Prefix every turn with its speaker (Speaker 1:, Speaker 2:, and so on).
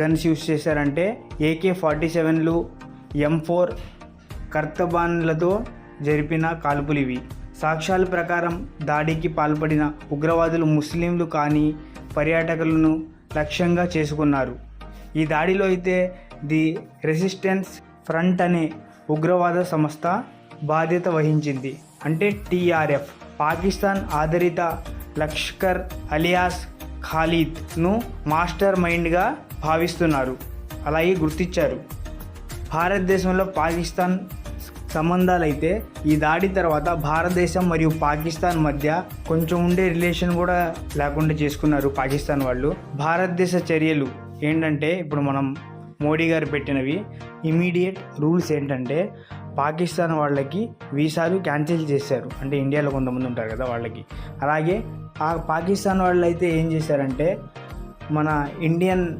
Speaker 1: Guns use చేశారంటే AK forty సెవెన్లు M four కర్తబాన్లతో జరిపిన కాల్పులు ఇవి. సాక్ష్యాల ప్రకారం దాడికి పాల్పడిన ఉగ్రవాదులు ముస్లింలు కానీ పర్యాటకులను లక్ష్యంగా చేసుకున్నారు. ఈ దాడిలో అయితే ది రెసిస్టెన్స్ ఫ్రంట్ అనే ఉగ్రవాద సంస్థ బాధ్యత వహించింది. అంటే టీఆర్ఎఫ్ పాకిస్తాన్ ఆధారిత లష్కర్ అలియాస్ ఖాలీద్ను మాస్టర్ మైండ్గా భావిస్తున్నారు. అలాగే గుర్తించారు భారతదేశంలో పాకిస్తాన్ సంబంధాలైతే ఈ దాడి తర్వాత భారతదేశం మరియు పాకిస్తాన్ మధ్య కొంచెం ఉండే రిలేషన్ కూడా లేకుండా చేసుకున్నారు పాకిస్తాన్ వాళ్ళు. భారతదేశ చర్యలు ఏంటంటే ఇప్పుడు మనం మోడీ గారు పెట్టినవి ఇమీడియట్ రూల్స్ ఏంటంటే పాకిస్తాన్ వాళ్ళకి వీసాలు క్యాన్సిల్ చేశారు. అంటే ఇండియాలో కొంతమంది ఉంటారు కదా వాళ్ళకి. అలాగే ఆ పాకిస్తాన్ వాళ్ళు అయితే ఏం చేశారంటే మన ఇండియన్